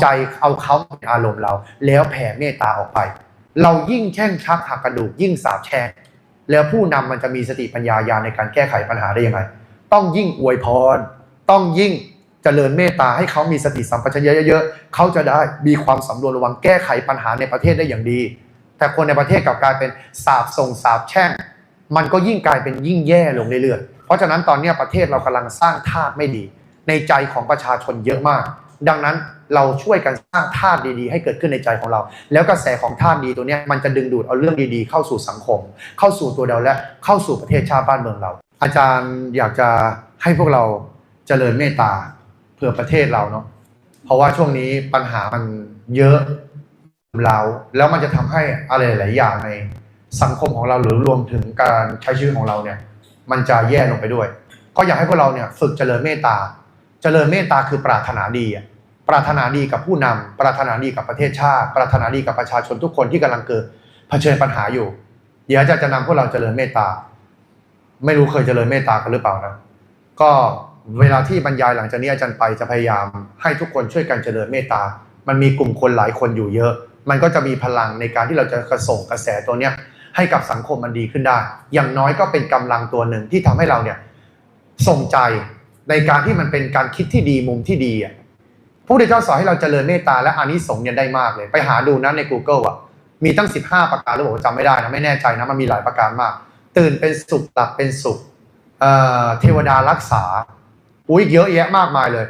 ใจเอาเขาเป็นอารมณ์เรา แล้วแผ่เมตตาออกไป เรายิ่งแช่งชักหักกระดูกยิ่งสาบแช่งแล้วผู้นำมันจะมีสติปัญญาญาในการแก้ไขปัญหาได้ยังไง ต้องยิ่งอวยพร ต้องยิ่งเจริญเมตตาให้เขามีสติสัมปชัญญะเยอะๆ เขาจะได้มีความสำรวมระวังแก้ไขปัญหาในประเทศได้อย่างดี แต่คนในประเทศกลับกลายเป็นสาบส่งสาบแช่ง มันก็ยิ่งกลายเป็นยิ่งแย่ลงเรื่อยๆ เพราะฉะนั้นตอนนี้ประเทศเรากำลังสร้างธาตุไม่ดี ในใจของประชาชนเยอะมาก ดังนั้นเราช่วยกันสร้างธาตุดีๆ ให้เกิดขึ้นในใจของเรา แล้วกระแสของธาตุดีตัวนี้มันจะดึงดูดเอาเรื่องดีๆ เข้าสู่สังคม เข้าสู่ตัวเราและเข้าสู่ประเทศชาติบ้านเมืองเรา อาจารย์อยากจะให้พวกเราเจริญเมตตาเพื่อประเทศเราเนาะเพราะว่าช่วงนี้ปัญหามันเยอะเราแล้วมันจะทำให้อะไรหลายอย่างในสังคมของเราหรือรวมถึงการใช้ชีวิตของเราเนี่ย มันจะแย่ลงไปด้วย ก็อยากให้พวกเราเนี่ยฝึกเจริญเมตตา เจริญเมตตาคือปรารถนาดีอะ ปรารถนาดีกับผู้นำปรารถนาดีกับประเทศชาติ ปรารถนาดีกับประชาชนทุกคนที่กำลังเกิดเผชิญปัญหาอยู่ เดี๋ยวอาจารย์จะนำพวกเราเจริญเมตตา ไม่รู้เคยเจริญเมตตากันหรือเปล่านะ ก็เวลาที่บรรยายหลังจากนี้อาจารย์ไปจะพยายาม ให้ทุกคนช่วยกันเจริญเมตตา มันมีกลุ่มคนหลายคนอยู่เยอะ มันก็จะมีพลังในการที่เราจะกระส่งกระแสตัวเนี้ยให้กับสังคมมันดีขึ้นได้ อย่างน้อยก็เป็นกำลังตัวหนึ่งที่ทำให้เราเนี่ยส่งใจในการที่มันเป็นการคิดที่ดีมุมที่ดีอะ พระพุทธเจ้าสอนให้เราเจริญเมตตาและอานิสงส์เนี่ยได้มากเลย ไปหาดูนะใน Google อะ มีตั้ง 15 ประการหรือเปล่าจำไม่ได้นะไม่แน่ใจนะมันมีหลายประการมาก ตื่นเป็นสุขหลับเป็นสุขเอ่อเทวดารักษา อุ้ยเยอะแยะมากมายเลย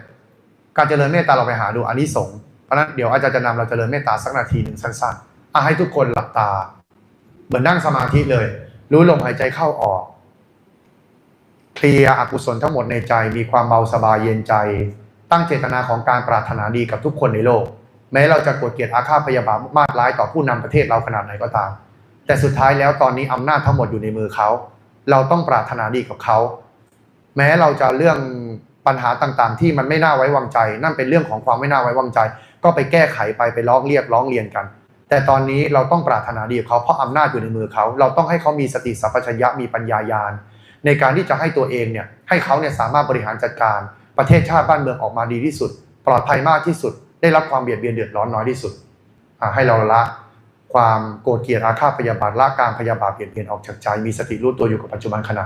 การเจริญเมตตาเราไปหาดูอานิสงส์เพราะฉะนั้นเดี๋ยวอาจารย์จะนำเราเจริญเมตตาสักนาทีหนึ่งสั้นๆอะให้ทุกคนหลับตา เหมือนนั่งสมาธิเลย รู้ลมหายใจเข้าออกเคลียร์อกุศลทั้งหมดในใจมีความเบาสบายเย็นใจ ตั้งเจตนาของการปรารถนาดีกับทุกคนในโลก แม้เราจะกดเกลียดอาฆาตพยาบาทมาดร้ายต่อผู้นำประเทศเราขนาดไหนก็ตาม แต่สุดท้ายแล้วตอนนี้อำนาจทั้งหมดอยู่ในมือเขา เราต้องปรารถนาดีกับเขา แม้เราจะเรื่องปัญหาต่างๆ ที่มันไม่น่าไว้วางใจ นั่นเป็นเรื่องของความไม่น่าไว้วางใจ ก็ไปแก้ไขไปไปร้องเรียกร้องเรียนกัน แต่ตอนนี้เราต้องปรารถนาดีกับเขาเพราะอำนาจอยู่ในมือเขา เราต้องให้เขามีสติสัพพัญญะมีปัญญายาณในการที่จะให้ตัวเองเนี่ยให้เขาเนี่ยสามารถบริหารจัดการ ประเทศชาติบ้านเมืองออกมาดีที่สุด ปลอดภัยมากที่สุด ได้รับความเบียดเบียนเดือดร้อนน้อยที่สุด ให้เราละความโกรธเกลียดอาฆาตพยาบาทละการพยาบาทเบียดเบียนออกจากใจมีสติรู้ตัวอยู่กับปัจจุบันขณะ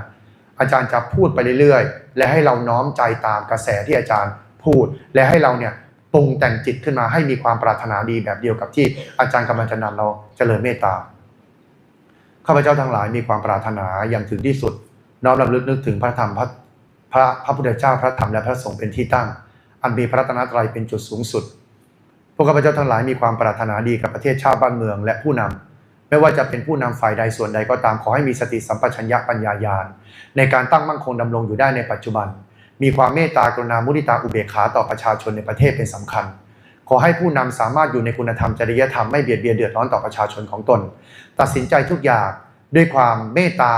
อาจารย์จะพูดไปเรื่อยๆ และให้เราน้อมใจตามกระแสที่อาจารย์พูด และให้เราเนี่ยปรุงแต่งจิตขึ้นมาให้มีความปรารถนาดีแบบเดียวกับที่อาจารย์กำลังจะนำเราเจริญเมตตาข้าพเจ้าทั้งหลายมีความปรารถนาอย่างถึงที่สุด น้อมรำลึกนึกถึงพระธรรมพระ พระพระพุทธเจ้าพระธรรมและพระสงฆ์เป็นที่ตั้ง อันมีพระรัตนตรัยเป็นจุดสูงสุด พวกข้าพเจ้าทั้งหลายมีความปรารถนาดีกับประเทศชาติบ้านเมืองและผู้นำไม่ว่าจะเป็นผู้นำฝ่ายใดส่วนใดก็ตามขอให้มีสติสัมปชัญญะปัญญายาณในการตั้งมั่นคงดำรงอยู่ได้ในปัจจุบัน มีความเมตตากรุณามุทิตาอุเบกขาต่อประชาชนในประเทศเป็นสำคัญขอให้ผู้นำสามารถอยู่ในคุณธรรมจริยธรรมไม่เบียดเบียนเดือดร้อนต่อประชาชนของตน ตัดสินใจทุกอย่างด้วยความเมตตา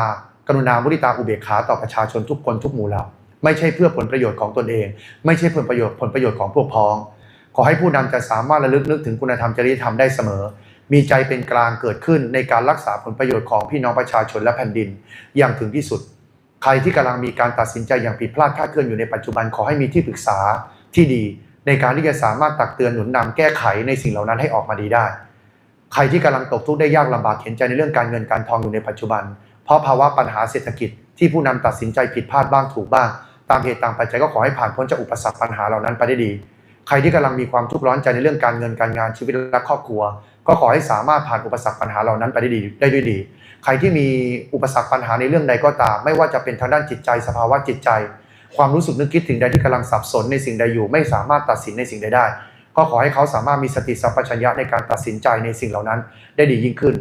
กรุณามุทิตาอุเบกขาต่อประชาชนทุกคนทุกหมู่เหล่า ไม่ใช่เพื่อผลประโยชน์ของตนเอง ไม่ใช่ผลประโยชน์ผลประโยชน์ของพวกพ้อง ขอให้ผู้นำจะสามารถระลึกนึกถึงคุณธรรมจริยธรรมได้เสมอ มีใจเป็นกลางเกิดขึ้นในการรักษาผลประโยชน์ของพี่น้องประชาชนและแผ่นดิน อย่างถึงที่สุด ใครที่กำลังมีการตัดสินใจอย่างผิดพลาดคลาดเคลื่อนอยู่ในปัจจุบันขอให้มีที่ปรึกษาที่ดี ในการที่จะสามารถตักเตือนหนุนนำแก้ไขในสิ่งเหล่านั้นให้ออกมาดีได้ ใครที่กำลังตกทุกข์ได้ยากลำบากเห็นใจในเรื่องการเงินการทองอยู่ในปัจจุบัน เพราะภาวะปัญหาเศรษฐกิจที่ผู้นำตัดสินใจผิดพลาดบ้างถูกบ้าง ตามเหตุตามปัจจัยก็ขอให้ผ่านพ้นจากอุปสรรคปัญหาเหล่านั้นไปได้ดี ใครที่กำลังมีความทุกข์ร้อนใจในเรื่องการเงินการงานชีวิตและครอบครัว ก็ขอให้สามารถผ่านอุปสรรคปัญหาเหล่านั้นไปได้ดีได้ด้วยดี ใครที่มีอุปสรรคปัญหาในเรื่องใดก็ตาม ไม่ว่าจะเป็นทางด้านจิตใจสภาวะจิตใจ ความรู้สึกนึกคิดถึงใดที่กำลังสับสนในสิ่งใดอยู่ ไม่สามารถตัดสินในสิ่งใดได้ ก็ขอให้เขาสามารถมีสติสัมปชัญญะในการตัดสินใจในสิ่งเหล่านั้นได้ดียิ่งขึ้น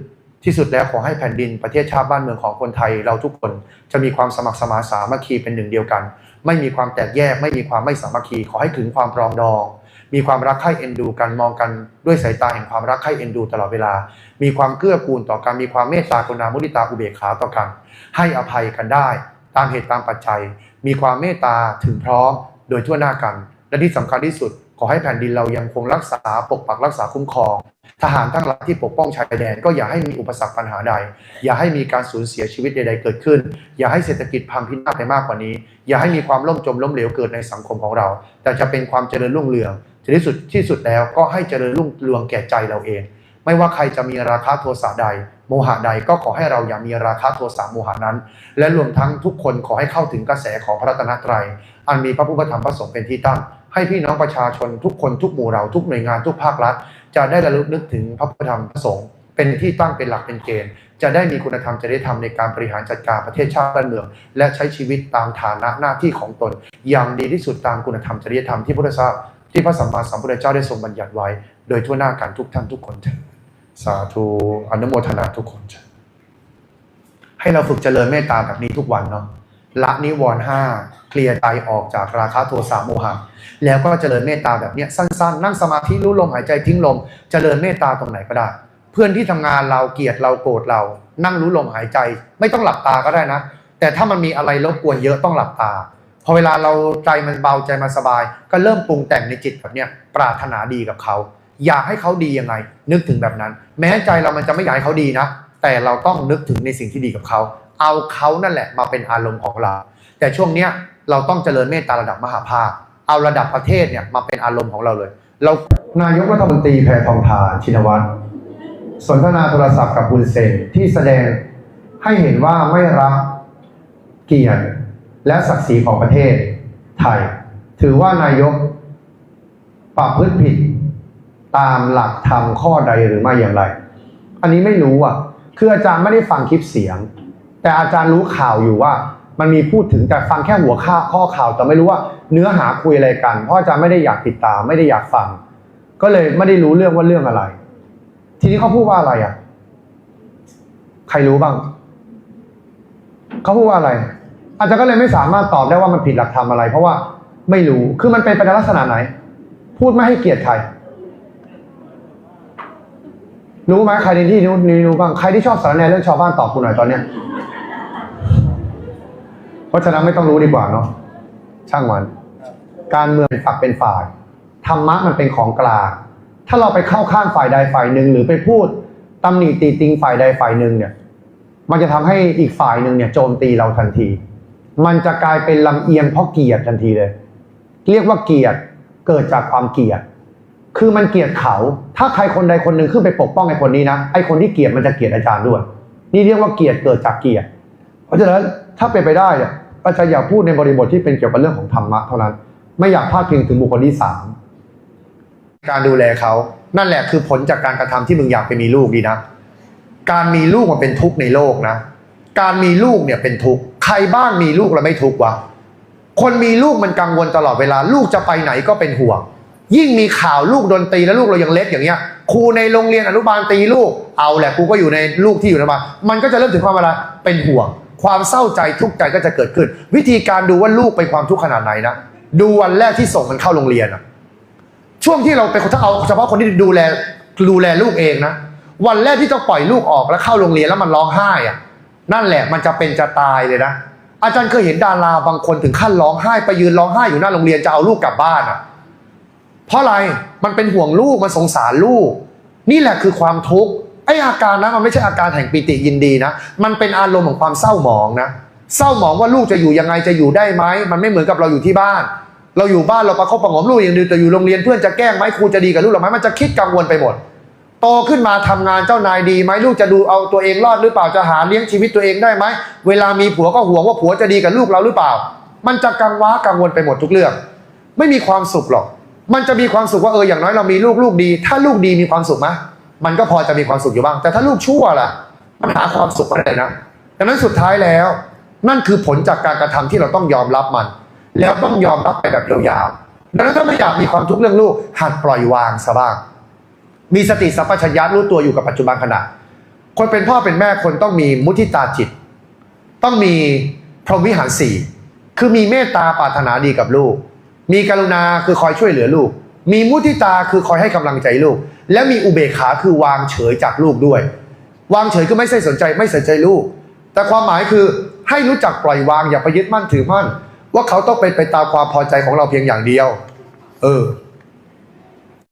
ที่สุดแล้วขอให้แผ่นดินประเทศชาติบ้านเมืองของคนไทยเราทุกคนจะมีความสมัครสมาสามัคคีเป็นหนึ่งเดียวกัน ไม่มีความแตกแยก ไม่มีความไม่สามัคคีขอให้ถึงความปรองดอง มีความรักใคร่เอ็นดูกันมองกันด้วยสายตาแห่งความรักใคร่เอ็นดูตลอดเวลา มีความเกื้อกูลต่อกันมีความเมตตากรุณามุทิตาอุเบกขาต่อกัน ให้อภัยกันได้ ตามเหตุตามปัจจัย มีความเมตตาถึงพร้อม โดยทั่วหน้ากัน และที่สำคัญที่สุด ขอให้แผ่นดินเรายังคงรักษาปกปักรักษาคุ้มครอง ทหารทั้งหลายที่ปกป้องชายแดน ก็อย่าให้มีอุปสรรคปัญหาใด อย่าให้มีการสูญเสียชีวิตใด ๆ เกิดขึ้น อย่าให้เศรษฐกิจพังพินาศไปมากกว่านี้ อย่าให้มีความล่มจมล้มเหลวเกิดในสังคมของเรา แต่จะเป็นความเจริญรุ่งเรืองที่สุดที่สุดแล้วก็ให้เจริญรุ่งเรืองแก่ใจเราเอง ไม่ว่าใครจะมีราคะโทสะใด โมหะใดก็ขอให้เราอย่ามีราคะโทสะโมหะนั้น และรวมทั้งทุกคนขอให้เข้าถึงกระแสของพระรัตนตรัย อันมีพระพุทธธรรมพระสงฆ์เป็นที่ตั้งให้พี่น้องประชาชนทุกคนทุกหมู่เราทุกหน่วยงานทุกภาครัฐ จะได้ระลึกนึกถึงพระพุทธธรรมพระสงฆ์เป็นที่ตั้งเป็นหลักเป็นเกณฑ์ จะได้มีคุณธรรมจริยธรรมในการบริหารจัดการประเทศชาติบ้านเมือง และใช้ชีวิตตามฐานะหน้าที่ของตน อย่างดีที่สุดตามคุณธรรมจริยธรรมที่พุทธเจ้าที่พระสัมมาสัมพุทธเจ้าได้ทรงบัญญัติไว้ โดยทั่วหน้ากันทุกท่านทุกคนเถิดสาธุอนุโมทนาทุกคนเถิดให้เราฝึกเจริญเมตตาแบบนี้ทุกวันเนาะ ละนิวรณ์ห้าเคลียร์ใจออกจากราคะโทสะโมหะแล้วก็เจริญเมตตาแบบนี้สั้นๆ นั่งสมาธิรู้ลมหายใจทิ้งลม เจริญเมตตาตรงไหนก็ได้ เพื่อนที่ทำงานเราเกลียดเราโกรธเรา นั่งรู้ลมหายใจ ไม่ต้องหลับตาก็ได้นะ แต่ถ้ามันมีอะไรรบกวนเยอะต้องหลับตาพอเวลาเราใจมันเบาใจมันสบาย ก็เริ่มปรุงแต่งในจิตแบบเนี้ยปรารถนาดีกับเขา อยากให้เขาดียังไง นึกถึงแบบนั้น แม้ใจเรามันจะไม่อยากให้เขาดีนะ แต่เราต้องนึกถึงในสิ่งที่ดีกับเขา เอาเขานั่นแหละมาเป็นอารมณ์ของเรา แต่ช่วงเนี้ยเราต้องเจริญเมตตาระดับมหาภาค เอาระดับประเทศเนี่ยมาเป็นอารมณ์ของเราเลย เรานายกรัฐมนตรีแพทองทานชินวัตรสนทนาโทรศัพท์กับบุญเซนที่แสดงให้เห็นว่าไม่รักเกียรติและศักดิ์ศรีของประเทศไทย ถือว่านายกประพฤติผิดตามหลักธรรมข้อใดหรือไม่อย่างไร อันนี้ไม่รู้อะ คืออาจารย์ไม่ได้ฟังคลิปเสียง แต่อาจารย์รู้ข่าวอยู่ว่า มันมีพูดถึงแต่ฟังแค่หัวข้าข้อข่าว แต่ไม่รู้ว่าเนื้อหาคุยอะไรกัน เพราะอาจารย์ไม่ได้อยากติดตามไม่ได้อยากฟัง ก็เลยไม่ได้รู้เรื่องว่าเรื่องอะไร ทีนี้เขาพูดว่าอะไรอะ ใครรู้บ้างเขาพูดว่าอะไร อาจารย์ก็เลยไม่สามารถตอบได้ว่ามันผิดหลักธรรมอะไร เพราะว่าไม่รู้คือมันเป็นไปในลักษณะไหน พูดไม่ให้เกียรติใครรู้ไหมใครในที่นู้นนี่รู้บ้างใครที่ชอบสารแนเรื่องชาวบ้านตอบกูหน่อยตอนเนี้ย เพราะฉะนั้นไม่ต้องรู้ดีกว่าเนาะช่างมัน การเมืองเป็นฝักเป็นฝ่ายธรรมะมันเป็นของกลาง ถ้าเราไปเข้าข้างฝ่ายใดฝ่ายหนึ่งหรือไปพูดตำหนิตีติงฝ่ายใดฝ่ายหนึ่งเนี่ย มันจะทำให้อีกฝ่ายหนึ่งเนี่ยโจมตีเราทันที มันจะกลายเป็นลำเอียงเพราะเกลียดทันทีเลย เรียกว่าเกลียดเกิดจากความเกลียด คือมันเกลียดเขา ถ้าใครคนใดคนหนึ่งขึ้นไปปกป้องไอ้คนนี้นะ ไอ้คนที่เกลียดมันจะเกลียดอาจารย์ด้วย นี่เรียกว่าเกลียดเกิดจากเกลียด เพราะฉะนั้นถ้าเป็นไปได้เนี่ยอาจารย์อยากพูดในบริบทที่เป็นเกี่ยวกับเรื่องของธรรมะเท่านั้น ไม่อยากพาดพิงถึงบุคคลที่สามการดูแลเขานั่นแหละคือผลจากการกระทำที่มึงอยากไปมีลูกดีนะ การมีลูกมันเป็นทุกข์ในโลกนะ การมีลูกเนี่ยเป็นทุกข์ใครบ้างมีลูกแล้วไม่ทุกข์วะคนมีลูกมันกังวลตลอดเวลา ลูกจะไปไหนก็เป็นห่วง ยิ่งมีข่าวลูกโดนตีแล้วลูกเรายังเล็กอย่างเงี้ยครูในโรงเรียนอนุบาลตีลูกเอาแหละกูก็อยู่ในลูกที่อยู่ในบ้านมันก็จะเริ่มถึงความอะไรเป็นห่วง ความเศร้าใจทุกข์ใจก็จะเกิดขึ้น วิธีการดูว่าลูกเป็นความทุกข์ขนาดไหนนะดูวันแรกที่ส่งมันเข้าโรงเรียนอะช่วงที่เราเป็นคนถ้าเอาเฉพาะคนที่ดูแลดูแลลูกเองนะวันแรกที่ต้องปล่อยลูกออกแล้วเข้าโรงเรียนแล้วมันร้องไห้อะนั่นแหละมันจะเป็นจะตายเลยนะอาจารย์เคยเห็นดาราบางคนถึงขั้นร้องไห้ไปยืนร้องไห้อยู่หน้าโรงเรียนจะเอาลูกกลับบ้านอะเพราะอะไรมันเป็นห่วงลูกมันสงสารลูก นี่แหละคือความทุกข์ ไออาการนะมันไม่ใช่อาการแห่งปิติยินดีนะ มันเป็นอารมณ์ของความเศร้าหมองนะ เศร้าหมองว่าลูกจะอยู่ยังไงจะอยู่ได้ไหมมันไม่เหมือนกับเราอยู่ที่บ้าน เราอยู่บ้านเราประคบประหงมลูกอย่างเดียวแต่อยู่โรงเรียนเพื่อนจะแกล้งไหมครูจะดีกับลูกเราไหมมันจะคิดกังวลไปหมดโตขึ้นมาทำงานเจ้านายดีไหมลูกจะดูเอาตัวเองรอดหรือเปล่าจะหาเลี้ยงชีวิตตัวเองได้ไหมเวลามีผัวก็ห่วงว่าผัวจะดีกับลูกเราหรือเปล่า มันจะกังวะกังวลไปหมดทุกเรื่อง ไม่มีความสุขหรอก มันจะมีความสุขว่าเอออย่างน้อยเรามีลูกลูกดี ถ้าลูกดีมีความสุขไหม มันก็พอจะมีความสุขอยู่บ้าง แต่ถ้าลูกชั่วล่ะ มันหาความสุขไม่ได้นะดังนั้นสุดท้ายแล้ว นั่นคือผลจากการกระทำที่เราต้องยอมรับมัน แล้วต้องยอมรับไปแบบยาวๆดังนั้นถ้าไม่อยากมีความทุกข์เรื่องลูกหัดปล่อยวางซะบ้าง มีสติสัมปชัญญะรู้ตัวอยู่กับปัจจุบันขณะ คนเป็นพ่อเป็นแม่คนต้องมีมุทิตาจิต ต้องมีพรหมวิหารสี่คือมีเมตตาปรารถนาดีกับลูก มีกรุณาคือคอยช่วยเหลือลูก มีมุทิตาคือคอยให้กำลังใจลูก และมีอุเบกขาคือวางเฉยจากลูกด้วย วางเฉยคือไม่ใช่สนใจไม่สนใจลูก แต่ความหมายคือให้รู้จักปล่อยวางอย่าไปยึดมั่นถือมั่น ว่าเขาต้องเป็นไปตามความพอใจของเราเพียงอย่างเดียว เออ